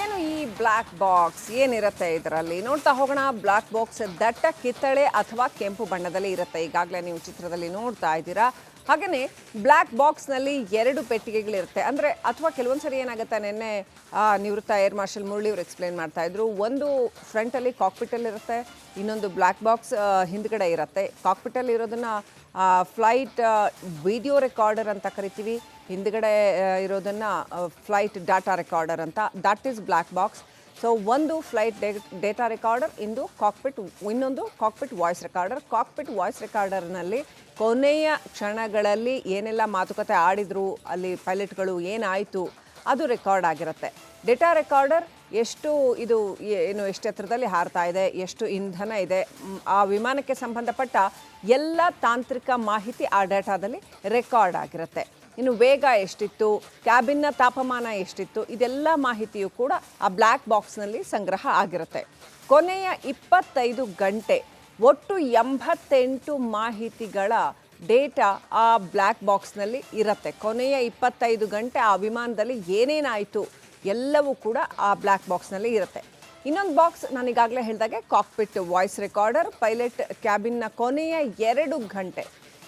ಏನು ಈ black box ಏನಿರುತ್ತೆ ಇದರಲ್ಲಿ? ನೋಡ್ತಾ ಹೋಗೋಣ. ಬ್ಲ್ಯಾಕ್ ಬಾಕ್ಸ್ ದಟ್ಟ, ಕಿತ್ತಳೆ ಅಥವಾ ಕೆಂಪು ಬಣ್ಣದಲ್ಲಿ ಇರುತ್ತೆ. ಈಗಾಗಲೇ ನೀವು ಚಿತ್ರದಲ್ಲಿ ನೋಡ್ತಾ ಇದ್ದೀರಾ. ಹಾಗೆಯೇ ಬ್ಲ್ಯಾಕ್ ಬಾಕ್ಸ್ನಲ್ಲಿ ಎರಡು ಪೆಟ್ಟಿಗೆಗಳಿರುತ್ತೆ. ಅಂದರೆ ಅಥವಾ ಕೆಲವೊಂದು ಸರಿ ಏನಾಗುತ್ತೆ? ನಿನ್ನೆ ನಿವೃತ್ತ ಏರ್ ಮಾರ್ಷಲ್ ಮುರಳಿ ಅವರು ಎಕ್ಸ್ಪ್ಲೈನ್ ಮಾಡ್ತಾ ಇದ್ರು. ಒಂದು ಫ್ರಂಟಲ್ಲಿ ಕಾಕ್ಪಿಟಲ್ಲಿರುತ್ತೆ ಇನ್ನೊಂದು ಬ್ಲ್ಯಾಕ್ ಬಾಕ್ಸ್ ಹಿಂದ್ಗಡೆ ಇರುತ್ತೆ. ಕಾಕ್ಪಿಟಲ್ ಇರೋದನ್ನು ಫ್ಲೈಟ್ ವಿಡಿಯೋ ರೆಕಾರ್ಡರ್ ಅಂತ ಕರಿತೀವಿ. ಹಿಂದ್ಗಡೆ ಇರೋದನ್ನು ಫ್ಲೈಟ್ ಡಾಟಾ ರೆಕಾರ್ಡರ್ ಅಂತ. That is black box so ಒಂದು ಫ್ಲೈಟ್ ಡೇಟಾ ರೆಕಾರ್ಡರ್ ಇಂದು ಕಾಕ್ಪಿಟ್ ಇನ್ನೊಂದು cockpit voice recorder cockpit voice ರೆಕಾರ್ಡರ್ನಲ್ಲಿ ಕೊನೆಯ ಕ್ಷಣಗಳಲ್ಲಿ ಏನೆಲ್ಲ ಮಾತುಕತೆ ಆಡಿದ್ರು, ಅಲ್ಲಿ ಪೈಲಟ್ಗಳು ಏನಾಯಿತು, ಅದು ರೆಕಾರ್ಡ್ ಆಗಿರುತ್ತೆ. ಡೇಟಾ ರೆಕಾರ್ಡರ್ ಎಷ್ಟು ಇದು, ಏನು, ಎಷ್ಟು ಎತ್ತರದಲ್ಲಿ ಹಾರ್ತಾ ಇದೆ, ಎಷ್ಟು ಇಂಧನ ಇದೆ ಆ ವಿಮಾನಕ್ಕೆ ಸಂಬಂಧಪಟ್ಟ ಎಲ್ಲ ತಾಂತ್ರಿಕ ಮಾಹಿತಿ ಆ ಡೇಟಾದಲ್ಲಿ ರೆಕಾರ್ಡ್ ಆಗಿರುತ್ತೆ. ಇನ್ನು ವೇಗ ಎಷ್ಟಿತ್ತು, ಕ್ಯಾಬಿನ್ನ ತಾಪಮಾನ ಎಷ್ಟಿತ್ತು, ಇದೆಲ್ಲ ಮಾಹಿತಿಯು ಕೂಡ ಆ ಬ್ಲ್ಯಾಕ್ ಬಾಕ್ಸ್ನಲ್ಲಿ ಸಂಗ್ರಹ ಆಗಿರುತ್ತೆ. ಕೊನೆಯ ಇಪ್ಪತ್ತೈದು ಗಂಟೆ ಒಟ್ಟು ಎಂಬತ್ತೆಂಟು ಮಾಹಿತಿಗಳ ಡೇಟಾ ಆ ಬ್ಲ್ಯಾಕ್ ಬಾಕ್ಸ್ನಲ್ಲಿ ಇರುತ್ತೆ. ಕೊನೆಯ ಇಪ್ಪತ್ತೈದು ಗಂಟೆ ಆ ವಿಮಾನದಲ್ಲಿ ಏನೇನಾಯಿತು ಎಲ್ಲವೂ ಕೂಡ ಆ ಬ್ಲ್ಯಾಕ್ ಬಾಕ್ಸ್ನಲ್ಲಿ ಇರುತ್ತೆ. ಇನ್ನೊಂದು ಬಾಕ್ಸ್ ನಾನೀಗಾಗಲೇ ಹೇಳಿದಾಗೆ ಕಾಕ್ಪಿಟ್ ವಾಯ್ಸ್ ರೆಕಾರ್ಡರ್ ಪೈಲಟ್ ಕ್ಯಾಬಿನ್ನ ಕೊನೆಯ ಎರಡು ಗಂಟೆ.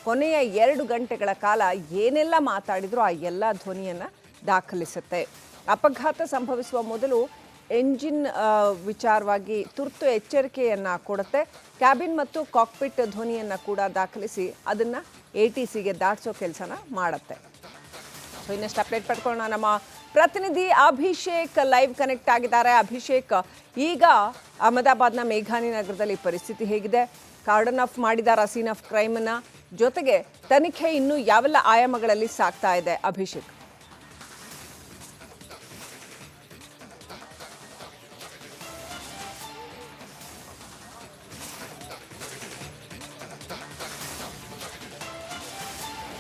ಕೊನೆಯ ಎರಡು ಗಂಟೆಗಳ ಕಾಲ ಏನೆಲ್ಲ ಮಾತಾಡಿದ್ರು ಆ ಎಲ್ಲ ಧ್ವನಿಯನ್ನು ದಾಖಲಿಸುತ್ತೆ. ಅಪಘಾತ ಸಂಭವಿಸುವ ಮೊದಲು ಎಂಜಿನ್ ವಿಚಾರವಾಗಿ ತುರ್ತು ಎಚ್ಚರಿಕೆಯನ್ನು ಕೊಡುತ್ತೆ. ಕ್ಯಾಬಿನ್ ಮತ್ತು ಕಾಕ್ಪಿಟ್ ಧ್ವನಿಯನ್ನು ಕೂಡ ದಾಖಲಿಸಿ ಅದನ್ನು ಎ ಟಿ ಸಿಗೆ ದಾಟಿಸೋ ಕೆಲಸನ ಮಾಡುತ್ತೆ. ಸೊ ಇನ್ನಷ್ಟು ಅಪ್ಡೇಟ್ ಪಡ್ಕೊಳ್ಳೋಣ. ನಮ್ಮ ಪ್ರತಿನಿಧಿ ಅಭಿಷೇಕ್ ಲೈವ್ ಕನೆಕ್ಟ್ ಆಗಿದ್ದಾರೆ. ಅಭಿಷೇಕ್, ಈಗ ಅಹಮದಾಬಾದ್ನ ಮೇಘಾನಿ ನಗರದಲ್ಲಿ ಪರಿಸ್ಥಿತಿ ಹೇಗಿದೆ? ಕಾರ್ಡನ್ ಆಫ್ ಮಾಡಿದಾರ ಸೀನ್ ಆಫ್ ಕ್ರೈಮ್ನ ಜೊತೆಗೆ ತನಿಖೆ ಇನ್ನು ಯಾವೆಲ್ಲ ಆಯಾಮಗಳಲ್ಲಿ ಸಾಗ್ತಾ ಇದೆ ಅಭಿಷೇಕ್?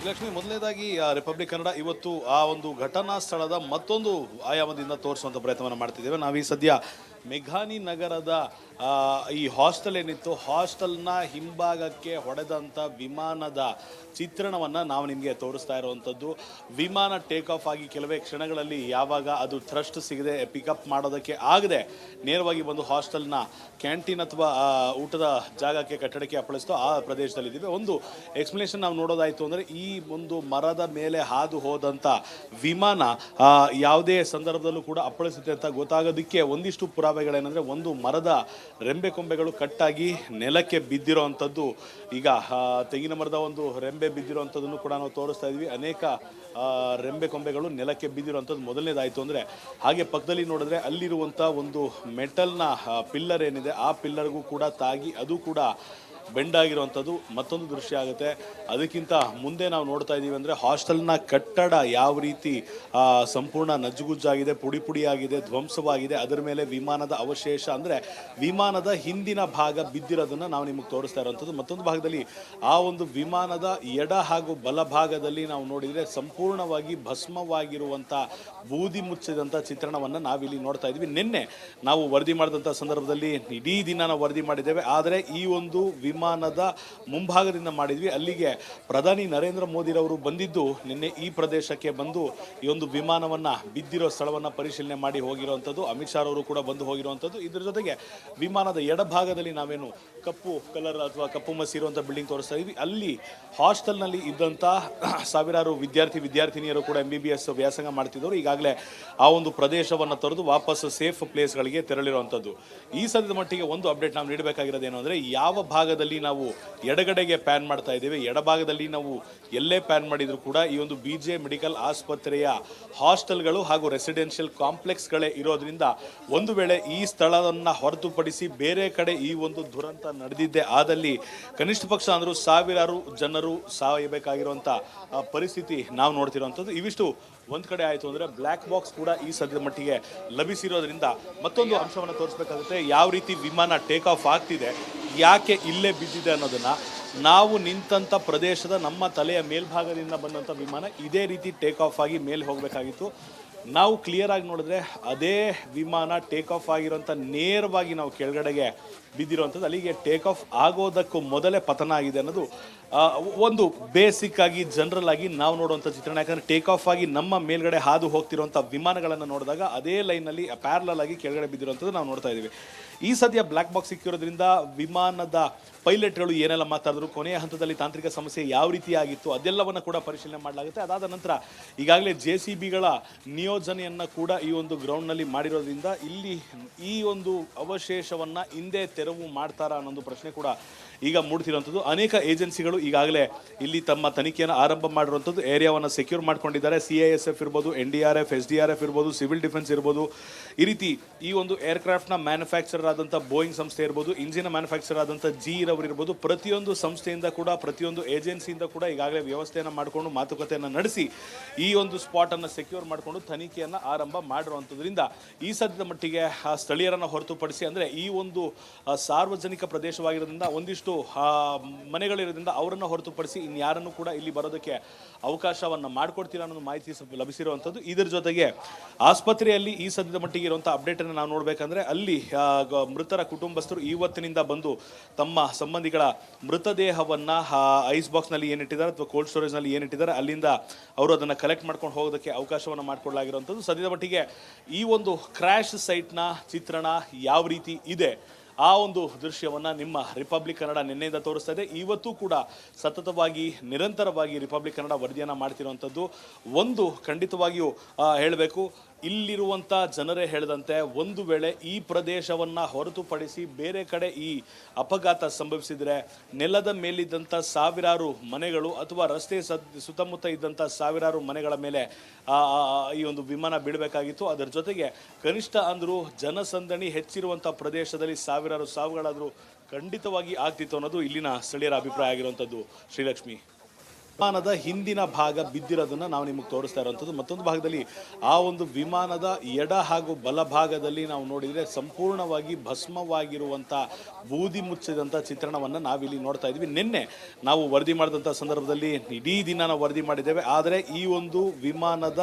ಲಕ್ಷ್ಮಿ, ಮೊದಲನೇದಾಗಿ ರಿಪಬ್ಲಿಕ್ ಕನ್ನಡ ಇವತ್ತು ಆ ಒಂದು ಘಟನಾ ಸ್ಥಳದ ಮತ್ತೊಂದು ಆಯಾಮದಿಂದ ತೋರಿಸುವಂಥ ಪ್ರಯತ್ನವನ್ನು ಮಾಡ್ತಿದ್ದೇವೆ. ನಾವು ಈ ಸದ್ಯ ಮೆಘಾನಿ ನಗರದ ಈ ಹಾಸ್ಟೆಲ್ ಏನಿತ್ತು, ಹಾಸ್ಟೆಲ್ನ ಹಿಂಭಾಗಕ್ಕೆ ಹೊಡೆದಂಥ ವಿಮಾನದ ಚಿತ್ರಣವನ್ನು ನಾವು ನಿಮಗೆ ತೋರಿಸ್ತಾ ಇರುವಂಥದ್ದು. ವಿಮಾನ ಟೇಕ್ ಆಫ್ ಆಗಿ ಕೆಲವೇ ಕ್ಷಣಗಳಲ್ಲಿ ಯಾವಾಗ ಅದು ಥ್ರಸ್ಟ್ ಸಿಗದೆ ಪಿಕಪ್ ಮಾಡೋದಕ್ಕೆ ಆಗದೆ ನೇರವಾಗಿ ಬಂದು ಹಾಸ್ಟೆಲ್ನ ಕ್ಯಾಂಟೀನ್ ಅಥವಾ ಊಟದ ಜಾಗಕ್ಕೆ ಕಟ್ಟಡಕ್ಕೆ ಅಪ್ಪಳಿಸ್ತೋ ಆ ಪ್ರದೇಶದಲ್ಲಿದ್ದೀವಿ. ಒಂದು ಎಕ್ಸ್ಪ್ಲನೇಷನ್ ನಾವು ನೋಡೋದಾಯಿತು ಅಂದರೆ ಈ ಒಂದು ಮರದ ಮೇಲೆ ಹಾದು ಹೋದಂಥ ವಿಮಾನ ಯಾವುದೇ ಸಂದರ್ಭದಲ್ಲೂ ಕೂಡ ಅಪ್ಪಳಿಸುತ್ತೆ ಅಂತ ಗೊತ್ತಾಗೋದಕ್ಕೆ ಒಂದಿಷ್ಟು ಪುರಾವೆಗಳೇನೆಂದರೆ ಒಂದು ಮರದ ರೆಂಬೆ ಕೊಂಬೆಗಳು ಕಟ್ಟಾಗಿ ನೆಲಕ್ಕೆ ಬಿದ್ದಿರೋ ಅಂಥದ್ದು. ಈಗ ತೆಂಗಿನ ಮರದ ಒಂದು ರೆಂಬೆ ಬಿದ್ದಿರೋವಂಥದ್ದನ್ನು ಕೂಡ ನಾವು ತೋರಿಸ್ತಾ ಇದ್ವಿ. ಅನೇಕ ರೆಂಬೆ ಕೊಂಬೆಗಳು ನೆಲಕ್ಕೆ ಬಿದ್ದಿರುವಂಥದ್ದು ಮೊದಲನೇದಾಯಿತು ಅಂದರೆ, ಹಾಗೆ ಪಕ್ಕದಲ್ಲಿ ನೋಡಿದ್ರೆ ಅಲ್ಲಿರುವಂಥ ಒಂದು ಮೆಟಲ್ನ ಪಿಲ್ಲರ್ ಏನಿದೆ, ಆ ಪಿಲ್ಲರ್ಗೂ ಕೂಡ ತಾಗಿ, ಅದು ಕೂಡ ಬೆಂಡ್ ಆಗಿರುವಂಥದ್ದು ಮತ್ತೊಂದು ದೃಶ್ಯ ಆಗುತ್ತೆ. ಅದಕ್ಕಿಂತ ಮುಂದೆ ನಾವು ನೋಡ್ತಾ ಇದ್ದೀವಿ ಅಂದರೆ ಹಾಸ್ಟೆಲ್ನ ಕಟ್ಟಡ ಯಾವ ರೀತಿ ಸಂಪೂರ್ಣ ನಜ್ಜುಗುಜ್ಜಾಗಿದೆ ಪುಡಿ ಪುಡಿಯಾಗಿದೆ ಧ್ವಂಸವಾಗಿದೆ, ಅದರ ಮೇಲೆ ವಿಮಾನದ ಅವಶೇಷ ಅಂದರೆ ವಿಮಾನದ ಹಿಂದಿನ ಭಾಗ ಬಿದ್ದಿರೋದನ್ನು ನಾವು ನಿಮಗೆ ತೋರಿಸ್ತಾ ಇರುವಂಥದ್ದು ಮತ್ತೊಂದು ಭಾಗದಲ್ಲಿ ಆ ಒಂದು ವಿಮಾನದ ಎಡ ಹಾಗೂ ಬಲಭಾಗದಲ್ಲಿ ನಾವು ನೋಡಿದರೆ ಸಂಪೂರ್ಣವಾಗಿ ಭಸ್ಮವಾಗಿರುವಂಥ ಬೂದಿ ಮುಚ್ಚಿದಂಥ ಚಿತ್ರಣವನ್ನು ನಾವಿಲ್ಲಿ ನೋಡ್ತಾ ಇದ್ದೀವಿ. ನಿನ್ನೆ ನಾವು ವರದಿ ಮಾಡಿದಂಥ ಸಂದರ್ಭದಲ್ಲಿ ಇಡೀ ದಿನ ನಾವು ವರದಿ ಮಾಡಿದ್ದೇವೆ. ಆದರೆ ಈ ಒಂದು ವಿಮಾನದ ಮುಂಭಾಗದಿಂದ ಮಾಡಿದ್ವಿ. ಅಲ್ಲಿಗೆ ಪ್ರಧಾನಿ ನರೇಂದ್ರ ಮೋದಿರವರು ಬಂದಿದ್ದು, ನಿನ್ನೆ ಈ ಪ್ರದೇಶಕ್ಕೆ ಬಂದು ಈ ಒಂದು ವಿಮಾನವನ್ನು ಬಿದ್ದಿರೋ ಸ್ಥಳವನ್ನು ಪರಿಶೀಲನೆ ಮಾಡಿ ಹೋಗಿರುವಂಥದ್ದು ಅಮಿತ್ ಶಾ ಅವರು ಕೂಡ ಬಂದು ಹೋಗಿರುವಂಥದ್ದು ಇದರ ಜೊತೆಗೆ ವಿಮಾನದ ಎಡಭಾಗದಲ್ಲಿ ನಾವೇನು ಕಪ್ಪು ಕಲರ್ ಅಥವಾ ಕಪ್ಪು ಮಸಿ ಇರುವಂಥ ಬಿಲ್ಡಿಂಗ್ ತೋರಿಸ್ತಾ ಇದ್ವಿ. ಅಲ್ಲಿ ಹಾಸ್ಟೆಲ್ನಲ್ಲಿ ಇದ್ದಂಥ ಸಾವಿರಾರು ವಿದ್ಯಾರ್ಥಿ, ವಿದ್ಯಾರ್ಥಿನಿಯರು ಕೂಡ ಎಂ ಬಿ ಬಿ ಎಸ್ ವ್ಯಾಸಂಗ ಮಾಡ್ತಿದ್ದವರು. ಈಗಾಗಲೇ ಆ ಒಂದು ಪ್ರದೇಶವನ್ನು ತೊರೆದು ವಾಪಸ್ ಸೇಫ್ ಪ್ಲೇಸ್ಗಳಿಗೆ ತೆರಳಿರುವಂಥದ್ದು ಈ ಸದ್ಯದ ಮಟ್ಟಿಗೆ ಒಂದು ಅಪ್ಡೇಟ್ ನಾವು ನೀಡಬೇಕಾಗಿರೋದೇನು ಅಂದರೆ ಯಾವ ಭಾಗದಲ್ಲಿ ನಾವು ಎಡಗಡೆಗೆ ಪ್ಯಾನ್ ಮಾಡ್ತಾ ಇದ್ದೇವೆ. ಎಡಭಾಗದಲ್ಲಿ ನಾವು ಎಲ್ಲೇ ಪ್ಯಾನ್ ಮಾಡಿದರೂ ಕೂಡ ಈ ಒಂದು ಬಿ ಜೆ ಮೆಡಿಕಲ್ ಆಸ್ಪತ್ರೆಯ ಹಾಸ್ಟೆಲ್ಗಳು ಹಾಗೂ ರೆಸಿಡೆನ್ಷಿಯಲ್ ಕಾಂಪ್ಲೆಕ್ಸ್ಗಳೇ ಇರೋದ್ರಿಂದ ಒಂದು ವೇಳೆ ಈ ಸ್ಥಳವನ್ನು ಹೊರತುಪಡಿಸಿ ಬೇರೆ ಕಡೆ ಈ ಒಂದು ದುರಂತ ನಡೆದಿದ್ದೆ ಆದಲ್ಲಿ ಕನಿಷ್ಠ ಪಕ್ಷ ಅಂದರೂ ಸಾವಿರಾರು ಜನರು ಸಾಯಬೇಕಾಗಿರುವಂಥ ಪರಿಸ್ಥಿತಿ ನಾವು ನೋಡ್ತಿರುವಂಥದ್ದು ಇವಿಷ್ಟು ಒಂದು ಕಡೆ ಆಯಿತು ಅಂದರೆ ಬ್ಲ್ಯಾಕ್ ಬಾಕ್ಸ್ ಕೂಡ ಈ ಸದ್ಯದ ಮಟ್ಟಿಗೆ ಲಭಿಸಿರೋದ್ರಿಂದ ಮತ್ತೊಂದು ಅಂಶವನ್ನು ತೋರಿಸ್ಬೇಕಾಗುತ್ತೆ. ಯಾವ ರೀತಿ ವಿಮಾನ ಟೇಕ್ ಆಫ್ ಆಗ್ತಿದೆ, ಯಾಕೆ ಇಲ್ಲೇ ಬಿದ್ದಿದೆ ಅನ್ನೋದನ್ನ. ನಾವು ನಿಂತಂಥ ಪ್ರದೇಶದ ನಮ್ಮ ತಲೆಯ ಮೇಲ್ಭಾಗದಿಂದ ಬಂದಂಥ ವಿಮಾನ ಇದೇ ರೀತಿ ಟೇಕ್ ಆಫ್ ಆಗಿ ಮೇಲೆ ಹೋಗಬೇಕಾಗಿತ್ತು. ನಾವು ಕ್ಲಿಯರ್ ಆಗಿ ನೋಡಿದ್ರೆ ಅದೇ ವಿಮಾನ ಟೇಕ್ ಆಫ್ ಆಗಿರೋಂಥ ನೇರವಾಗಿ ನಾವು ಕೆಳಗಡೆಗೆ ಬಿದ್ದಿರುವಂಥದ್ದು ಅಲ್ಲಿಗೆ ಟೇಕ್ ಆಫ್ ಆಗೋದಕ್ಕೂ ಮೊದಲೇ ಪತನ ಆಗಿದೆ ಅನ್ನೋದು ಒಂದು ಬೇಸಿಕ್ ಆಗಿ ಜನರಲ್ ಆಗಿ ನಾವು ನೋಡುವಂಥ ಚಿತ್ರಣ. ಯಾಕಂದ್ರೆ ಟೇಕ್ ಆಫ್ ಆಗಿ ನಮ್ಮ ಮೇಲ್ಗಡೆ ಹಾದು ಹೋಗ್ತಿರುವಂಥ ವಿಮಾನಗಳನ್ನು ನೋಡಿದಾಗ ಅದೇ ಲೈನಲ್ಲಿ ಪ್ಯಾರಲಲ್ ಆಗಿ ಕೆಳಗಡೆ ಬಿದ್ದಿರುವಂಥದ್ದು ನಾವು ನೋಡ್ತಾ ಇದ್ದೀವಿ. ಈ ಸದ್ಯ ಬ್ಲ್ಯಾಕ್ ಬಾಕ್ಸ್ ಸಿಕ್ಕಿರೋದ್ರಿಂದ ವಿಮಾನದ ಪೈಲಟ್ಗಳು ಏನೆಲ್ಲ ಮಾತಾಡಿದ್ರು, ಕೊನೆಯ ಹಂತದಲ್ಲಿ ತಾಂತ್ರಿಕ ಸಮಸ್ಯೆ ಯಾವ ರೀತಿ ಆಗಿತ್ತು, ಅದೆಲ್ಲವನ್ನ ಕೂಡ ಪರಿಶೀಲನೆ ಮಾಡಲಾಗುತ್ತೆ. ಅದಾದ ನಂತರ ಈಗಾಗಲೇ ಜೆ ಸಿ ಬಿಗಳ ನಿಯೋಜನೆಯನ್ನು ಕೂಡ ಈ ಒಂದು ಗ್ರೌಂಡ್ನಲ್ಲಿ ಮಾಡಿರೋದ್ರಿಂದ ಇಲ್ಲಿ ಈ ಒಂದು ಅವಶೇಷವನ್ನು ಹಿಂದೆ ತೆರವು ಮಾಡ್ತಾರಾ ಅನ್ನೋದು ಪ್ರಶ್ನೆ ಕೂಡ ಈಗ ಮೂಡ್ತಿರುವಂಥದ್ದು. ಅನೇಕ ಏಜೆನ್ಸಿಗಳು ಈಗಾಗಲೇ ಇಲ್ಲಿ ತಮ್ಮ ತನಿಖೆಯನ್ನು ಆರಂಭ ಮಾಡಿರುವಂಥದ್ದು. ಏರಿಯಾವನ್ನು ಸೆಕ್ಯೂರ್ ಮಾಡ್ಕೊಂಡಿದ್ದಾರೆ. ಸಿ ಐ ಎಸ್ ಎಫ್ ಇರ್ಬೋದು N D R F S D R F ಇರ್ಬೋದು ಸಿವಿಲ್ ಡಿಫೆನ್ಸ್ ಇರ್ಬೋದು. ಈ ರೀತಿ ಈ ಒಂದು ಏರ್ಕ್ರಾಫ್ಟ್ನ ಮ್ಯಾನುಫ್ಯಾಕ್ಚರರ್ ಆದಂಥ ಬೋಯಿಂಗ್ ಸಂಸ್ಥೆ ಇರ್ಬೋದು ಇಂಜಿನ್ ಮ್ಯಾನುಫ್ಯಾಕ್ಚರ್ ಆದಂಥ ಜಿ ಇರವರು ಇರ್ಬೋದು, ಪ್ರತಿಯೊಂದು ಸಂಸ್ಥೆಯಿಂದ ಕೂಡ, ಪ್ರತಿಯೊಂದು ಏಜೆನ್ಸಿಯಿಂದ ಕೂಡ ಈಗಾಗಲೇ ವ್ಯವಸ್ಥೆಯನ್ನು ಮಾಡಿಕೊಂಡು ಮಾತುಕತೆಯನ್ನು ನಡೆಸಿ ಈ ಒಂದು ಸ್ಪಾಟನ್ನು ಸೆಕ್ಯೂರ್ ಮಾಡಿಕೊಂಡು ತನಿಖೆಯನ್ನು ಆರಂಭ ಮಾಡಿರುವಂಥದ್ರಿಂದ ಈ ಸದ್ಯದ ಮಟ್ಟಿಗೆ ಆ ಸ್ಥಳೀಯರನ್ನು ಹೊರತುಪಡಿಸಿ ಅಂದರೆ ಈ ಒಂದು ಸಾರ್ವಜನಿಕ ಪ್ರದೇಶವಾಗಿರೋದ್ರಿಂದ ಒಂದಿಷ್ಟು ಮನೆಗಳಿರೋದ್ರಿಂದ ಅವರನ್ನು ಹೊರತುಪಡಿಸಿ ಇನ್ಯಾರನ್ನು ಕೂಡ ಇಲ್ಲಿ ಬರೋದಕ್ಕೆ ಅವಕಾಶವನ್ನು ಮಾಡಿಕೊಡ್ತೀರಾ ಅನ್ನೋದು ಮಾಹಿತಿ ಲಭಿಸಿರುವಂಥದ್ದು. ಇದರ ಜೊತೆಗೆ ಆಸ್ಪತ್ರೆಯಲ್ಲಿ ಈ ಸದ್ಯದ ಮಟ್ಟಿಗೆ ಇರುವಂಥ ಅಪ್ಡೇಟನ್ನು ನಾವು ನೋಡಬೇಕಂದ್ರೆ ಅಲ್ಲಿ ಮೃತರ ಕುಟುಂಬಸ್ಥರು ಇವತ್ತಿನಿಂದ ಬಂದು ತಮ್ಮ ಸಂಬಂಧಿಗಳ ಮೃತದೇಹವನ್ನು ಐಸ್ ಬಾಕ್ಸ್ನಲ್ಲಿ ಏನಿಟ್ಟಿದ್ದಾರೆ ಅಥವಾ ಕೋಲ್ಡ್ ಸ್ಟೋರೇಜ್ನಲ್ಲಿ ಏನಿಟ್ಟಿದ್ದಾರೆ ಅಲ್ಲಿಂದ ಅವರು ಅದನ್ನು ಕಲೆಕ್ಟ್ ಮಾಡ್ಕೊಂಡು ಹೋಗೋದಕ್ಕೆ ಅವಕಾಶವನ್ನು ಮಾಡಿಕೊಡಲಾಗಿರುವಂಥದ್ದು ಸದ್ಯದ ಮಟ್ಟಿಗೆ ಈ ಒಂದು ಕ್ರ್ಯಾಶ್ ಸೈಟ್ನ ಚಿತ್ರಣ ಯಾವ ರೀತಿ ಇದೆ? ಆ ಒಂದು ದೃಶ್ಯವನ್ನು ನಿಮ್ಮ ರಿಪಬ್ಲಿಕ್ ಕನ್ನಡ ನಿನ್ನೆಯಿಂದ ತೋರಿಸ್ತದೆ ಇದೆ. ಇವತ್ತು ಕೂಡ ಸತತವಾಗಿ, ನಿರಂತರವಾಗಿ ರಿಪಬ್ಲಿಕ್ ಕನ್ನಡ ವರದಿಯನ್ನು ಮಾಡ್ತಿರುವಂಥದ್ದು ಒಂದು ಖಂಡಿತವಾಗಿಯೂ ಹೇಳಬೇಕು. ಇಲ್ಲಿರುವಂಥ ಜನರೇ ಹೇಳಿದಂತೆ ಒಂದು ವೇಳೆ ಈ ಪ್ರದೇಶವನ್ನು ಹೊರತುಪಡಿಸಿ ಬೇರೆ ಕಡೆ ಈ ಅಪಘಾತ ಸಂಭವಿಸಿದರೆ ನೆಲದ ಮೇಲಿದ್ದಂಥ ಸಾವಿರಾರು ಮನೆಗಳು ಅಥವಾ ರಸ್ತೆ ಸುತ್ತಮುತ್ತ ಇದ್ದಂಥ ಸಾವಿರಾರು ಮನೆಗಳ ಮೇಲೆ ಈ ಒಂದು ವಿಮಾನ ಬಿಡಬೇಕಾಗಿತ್ತು. ಅದರ ಜೊತೆಗೆ ಕನಿಷ್ಠ ಅಂದರೂ ಜನಸಂದಣಿ ಹೆಚ್ಚಿರುವಂಥ ಪ್ರದೇಶದಲ್ಲಿ ಸಾವಿರಾರು ಸಾವುಗಳಾದರೂ ಖಂಡಿತವಾಗಿ ಆಗ್ತಿತ್ತು ಅನ್ನೋದು ಇಲ್ಲಿನ ಸ್ಥಳೀಯರ ಅಭಿಪ್ರಾಯ ಆಗಿರುವಂಥದ್ದು ಶ್ರೀಲಕ್ಷ್ಮಿ. ವಿಮಾನದ ಹಿಂದಿನ ಭಾಗ ಬಿದ್ದಿರೋದನ್ನ ನಾವು ನಿಮಗೆ ತೋರಿಸ್ತಾ ಇರುವಂಥದ್ದು ಮತ್ತೊಂದು ಭಾಗದಲ್ಲಿ ಆ ಒಂದು ವಿಮಾನದ ಎಡ ಹಾಗೂ ಬಲ ಭಾಗದಲ್ಲಿ ನಾವು ನೋಡಿದರೆ ಸಂಪೂರ್ಣವಾಗಿ ಭಸ್ಮವಾಗಿರುವಂಥ ಬೂದಿ ಮುಚ್ಚಿದಂಥ ಚಿತ್ರಣವನ್ನು ನಾವಿಲ್ಲಿ ನೋಡ್ತಾ ಇದ್ವಿ. ನಿನ್ನೆ ನಾವು ವರದಿ ಮಾಡಿದಂಥ ಸಂದರ್ಭದಲ್ಲಿ ಇಡೀ ದಿನ ನಾವು ವರದಿ ಮಾಡಿದ್ದೇವೆ. ಆದರೆ ಈ ಒಂದು ವಿಮಾನದ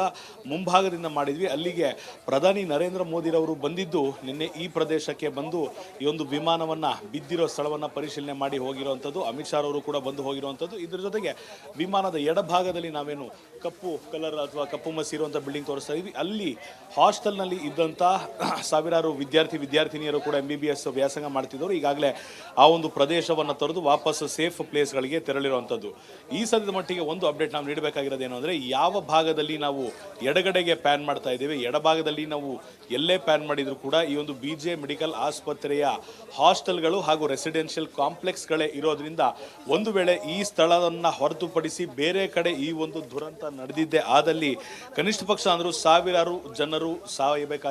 ಮುಂಭಾಗದಿಂದ ಮಾಡಿದ್ವಿ. ಅಲ್ಲಿಗೆ ಪ್ರಧಾನಿ ನರೇಂದ್ರ ಮೋದಿರವರು ಬಂದಿದ್ದು, ನಿನ್ನೆ ಈ ಪ್ರದೇಶಕ್ಕೆ ಬಂದು ಈ ಒಂದು ವಿಮಾನವನ್ನು ಬಿದ್ದಿರೋ ಸ್ಥಳವನ್ನು ಪರಿಶೀಲನೆ ಮಾಡಿ ಹೋಗಿರುವಂಥದ್ದು ಅಮಿತ್ ಶಾ ಅವರು ಕೂಡ ಬಂದು ಹೋಗಿರುವಂಥದ್ದು ಇದರ ಜೊತೆಗೆ ವಿಮಾನದ ಎಡಭಾಗದಲ್ಲಿ ನಾವೇನು ಕಪ್ಪು ಕಲರ್ ಅಥವಾ ಕಪ್ಪು ಮಸಿ ಇರುವಂಥ ಬಿಲ್ಡಿಂಗ್ ತೋರಿಸ್ತಾ ಇದ್ವಿ. ಅಲ್ಲಿ ಹಾಸ್ಟೆಲ್ನಲ್ಲಿ ಇದ್ದಂಥ ಸಾವಿರಾರು ವಿದ್ಯಾರ್ಥಿ, ವಿದ್ಯಾರ್ಥಿನಿಯರು ಕೂಡ ಎಂ ಬಿ ಬಿ ವ್ಯಾಸಂಗ ಮಾಡ್ತಿದ್ದವರು. ಈಗಾಗಲೇ ಆ ಒಂದು ಪ್ರದೇಶವನ್ನು ತೊರೆದು ವಾಪಸ್ ಸೇಫ್ ಪ್ಲೇಸ್ಗಳಿಗೆ ತೆರಳಿರುವಂಥದ್ದು ಈ ಸದ್ಯದ ಮಟ್ಟಿಗೆ ಒಂದು ಅಪ್ಡೇಟ್ ನಾವು ನೀಡಬೇಕಾಗಿರೋದೇನು ಅಂದರೆ, ಯಾವ ಭಾಗದಲ್ಲಿ ನಾವು ಎಡಗಡೆಗೆ ಪ್ಯಾನ್ ಮಾಡ್ತಾ ಇದ್ದೇವೆ, ಎಡಭಾಗದಲ್ಲಿ ನಾವು ಎಲ್ಲೇ ಪ್ಯಾನ್ ಮಾಡಿದರೂ ಕೂಡ ಈ ಒಂದು ಬಿ ಜೆ ಮೆಡಿಕಲ್ ಆಸ್ಪತ್ರೆಯ ಹಾಸ್ಟೆಲ್ಗಳು ಹಾಗೂ ರೆಸಿಡೆನ್ಷಿಯಲ್ ಕಾಂಪ್ಲೆಕ್ಸ್ಗಳೇ ಇರೋದ್ರಿಂದ ಒಂದು ವೇಳೆ ಈ ಸ್ಥಳವನ್ನು ಹೊರತುಪಡಿಸಿ ಬೇರೆ ಕಡೆ ಈ ಒಂದು ದುರಂತ ನಡೆದಿದ್ದೆ ಆದಲ್ಲಿ ಕನಿಷ್ಠ ಪಕ್ಷ ಅಂದರೂ ಸಾವಿರಾರು ಜನರು ಸಾಯಬೇಕಾಗಿ